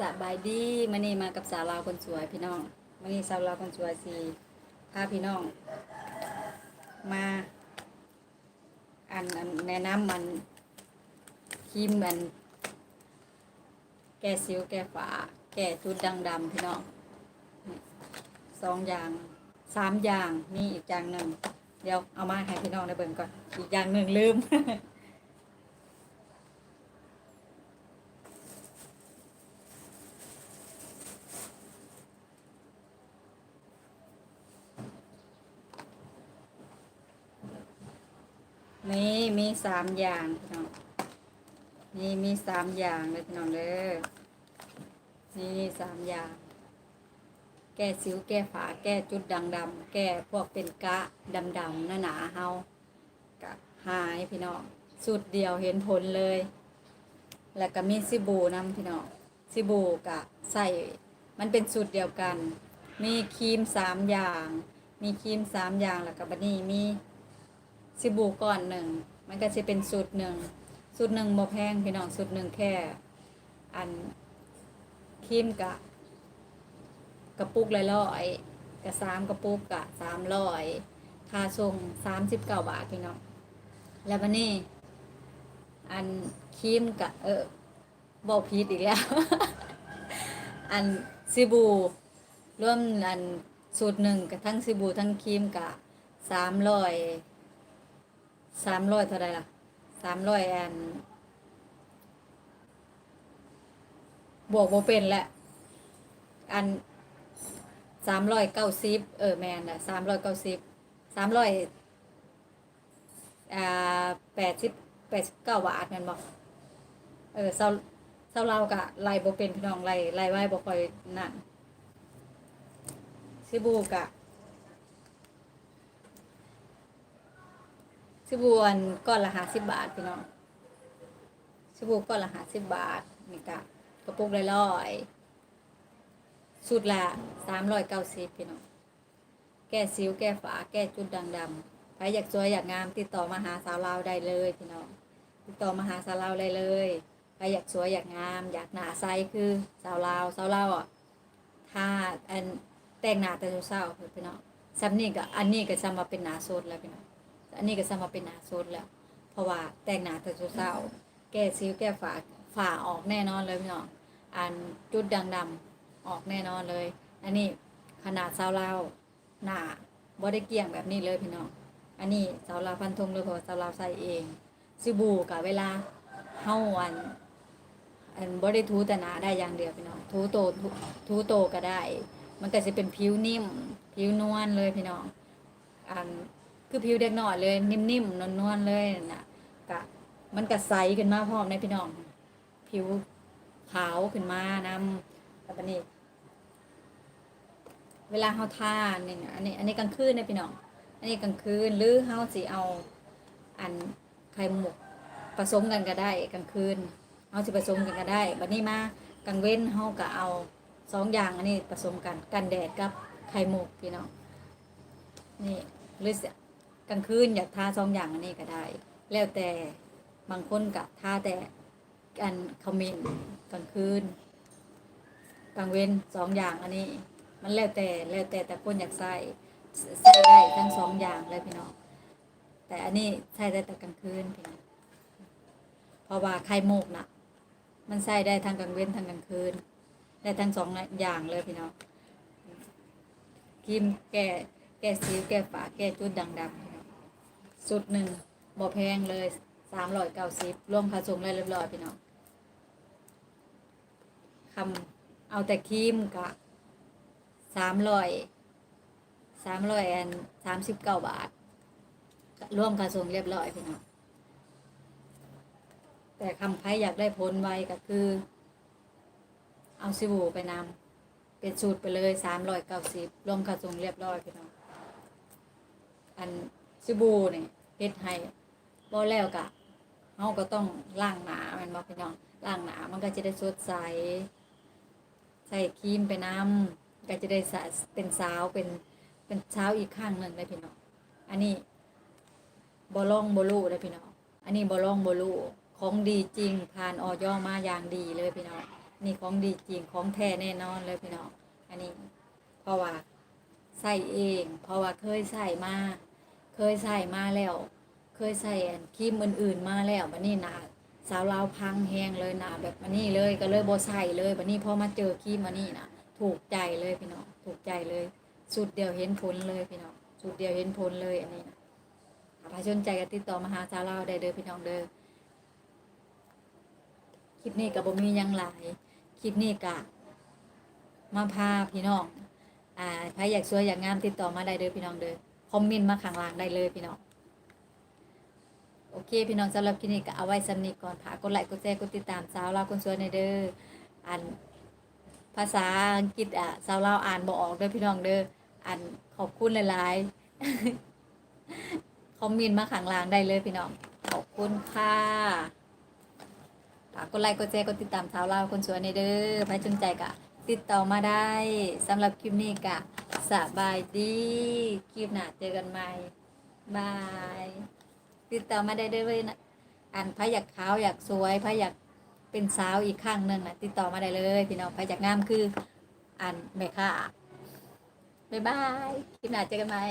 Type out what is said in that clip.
สบายดีมื่อนี้มากับสาวลาวคนสวยพี่น้องมื่อนี้สาวลาวคนสวยสีพาพี่น้อง มาอันอันแนะนำมันครีมมัน แก้สิวแก้ฝา แก้จุดดังดำพี่น้องสองอย่างสามอย่างมีอีกอย่างหนึ่งเดี๋ยวเอามาให้พี่น้องได้เบิ่งก่อน อีกอย่างหนึ่งลืม นี่ มีสามอย่างพี่น้องนี่มีสามอย่างเลยพี่น้องเด้อนี่สามอย่าง แก้สิวแก้ฝาแก้จุดดังดำแก้พวกเป็นกะดำดำหนาหนาเฮากะหายพี่น้องสูตรเดียวเห็นผลเลย แล้วก็มีซิบูน้ำพี่น้องซิบูกะใส่มันเป็นสูตรเดียวกัน มีครีมสามอย่าง มีครีมสามอย่างแล้วก็บัดนี้มีสิบูก่อนหนึ่ง มันก็จะเป็นสูตรหนึ่งสูตรหนึ่งบ่แพงพี่น้องสูตรหนึ่งแค่ อันครีมกะกระปุกละร้อยกะสามกระปุกกะสามร้อยค่าส่งสามสิบเก้าบาทพี่น้องแล้ววันนี้ อันครีมกะเออบอกพีดอีกแล้ว อันซิบูร่วมอันสูตรหนึ่งกับทั้งซิบูทั้งครีมกะสามร้อย สามร้อยเท่าไรล่ะสามร้อยแอนบวกโบเป็นแหละ อันสามร้อยเก้าสิบเออแมนอะสามร้อยเก้าสิบสามร้อยอ่าแปดสิบแปดสิบเก้าบาทนั่นบอกเออเศร้าเศร้าเรากะไล่โบเป็นพี่น้องไล่ไล่ไว้บ่ค่อยนั่นซิบูกะ สบู่อันก้อนละห้าสิบบาทพี่น้องสบู่ก้อนละห้าสิบบาทนี่กะกระปุกละร้อยสุดละสามร้อยเก้าสิบพี่น้องแก้สิวแก้ฝาแก้จุดด่างดำใครอยากสวยอยากงามติดต่อมาหาสาวลาวได้เลยพี่น้องติดต่อมาหาสาวลาวได้เลยใครอยากสวยอยากงาม อยากหนาใสคือสาวลาวสาวลาวอะถ้าอันแต่งหน้าแต่เช้าพี่น้องซ้ำนี่ก็อันนี้ก็ซ้ำมาเป็นหนาโซดแล้วพี่น้อง อันนี้ก็สมาเป็นหนาโซดแล้ว เพราะว่าแต่งหนาแต่เช้าแก้ซิ้วแก้ฝาฝาออกแน่นอนเลยพี่น้องอันจุดดังดำออกแน่นอนเลย อันนี้ขนาดสาวลาหนาบ่ได้เกี่ยงแบบนี้เลยพี่น้องอันนี้สาวลาพันธงเลยเพราะว่าสาวลาใส่เองซิบูกับเวลาเฮาอันอันบ่ได้ทูแต่หนาได้อย่างเดียวพี่น้องทูโตทูโตก็ได้ มันก็จะเป็นผิวนิ่ม ผิวนวลเลยพี่น้องอัน คือผิวเด็กหน่อยเลย นิ่มๆนวลๆเลยน่ะกะมันกะใสขึ้นมาพร้อมในพี่น้อง ผิวขาวขึ้นมานำแล้วบัดนี้ เวลาเฮาทานี่นะอันนี้ อันนี้กลางคืนนะพี่น้อง อันนี้กลางคืนหรือเฮาสิเอา อันไข่หมกผสมกันก็ได้กลางคืนเฮาสิผสมกันก็ได้บัดนี้มากลางเว้นเฮาก็เอาสองอย่างอันนี้ผสมกันกันแดดกับไข่หมกพี่น้องนี่หรือ กลางคืนอยากทาสองอย่างอันนี้ก็ได้ แล้วแต่บางคนก็ทาแต่กันขมิ้นกลางคืนกลางเว้นสองอย่างอันนี้ มันแล้วแต่แล้วแต่แต่คนอยากใส่ใส่ได้ทั้งสองอย่างเลยพี่น้องแต่อันนี้ใส่ได้แต่กลางคืนพี่น้องเพราะว่าไข่โมกน่ะมันใส่ได้ทั้งกลางเว้นทั้งกลางคืน ได้ทั้งสองอย่างเลยพี่น้องครีมแก้แก้สิวแก้ฝาแก้จุดด่างๆ สุดหนึ่งบ่แพงเลยสามร้อยเก้าสิบรวมค่าส่งเลยเรียบร้อยพี่น้องคำเอาแต่ครีมกะสามร้อยสามร้อยแอนสามสิบเก้าบาทรวมค่าส่งเรียบร้อยพี่น้องแต่คำใครอยากได้ผลไวก็คือ เอาซิบูไปนำเป็นสูตรไปเลยสามร้อยเก้าสิบรวมค่าส่งเรียบร้อยพี่น้องอันซิบูเนี่ย เฮ็ดให้บ่แล้วกะเฮาก็ต้องล้างหนาแมันบ่พี่น้องล้างหนามันก็จะได้สดใส ใส่ครีมไปน้ำก็จะได้เป็นสาวเป็นเป็นเช้าวอีกข้างหนึ่งเลยพี่น้องอันนี้บ่ลองบ่รู้เลยพี่น้องอันนี้บ่ลองบ่รู้ของดีจริงผ่านออยอมาอย่างดีเลยพี่น้องนี่ของดีจริงของแท้แน่นอนเลยพี่น้องอันนี้เพราะว่าใส่เอง เพราะว่าเคยใส่มา เคยใส่มาแล้ว เคยใส่ครีมอื่นๆมาแล้วบัดนี้หนาสาวลาวพังแหงเลยหนาแบบอันนี้เลยก็เลยโบใส่เลยบัดนี้พอมาเจอครีมอันนี้นะถูกใจเลยพี่น้องถูกใจเลยสุดเดียวเห็นผลเลยพี่น้องสุดเดียวเห็นผลเลยอันนี้นะถ้าใครสนใจก็ติดต่อมาหาสาวลาวได้เด้อพี่น้องเด้อคลิปนี้ก็บ่มียังหลายคลิปนี้ก็มาพาพี่น้องอ่าใครอยากสวยอยากงามติดต่อมาได้เด้อพี่น้องเด้อ อมเมนต์มาข้างล่างได้เลยพี่น้องโอเค พี่น้องสำหรับคลิปนี้ก็เอาไว้สำนีก่อนค่ะกดไลค์กดแชร์กดติดตามสาวลาวคนสวยในเด้ออ่านภาษาอังกฤษอะสาวลาวอ่านบ่ออกเด้อพี่น้องเด้ออ่านขอบคุณหลายๆคอมเมนต์มาข้างล่างได้เลยพี่น้องขอบคุณค่ะฝากกดไลค์กดแชร์กดติดตามสาวลาวคนสวยในเด้อใครสนใจก็ติดต่อมาได้สำหรับคลิปนี้กะ สบายดีคลิปหน้าเจอกันใหม่บายติดต่อมาได้เลยนะอันพระอยากขาวอยากสวยพระอยากเป็นสาวอีกข้างหนึ่งนะติดต่อมาได้เลยพี่น้องพระอยากงามคือ อันแม่ค่ะบ๊ายบายคลิปหน้าเจอกันใหม่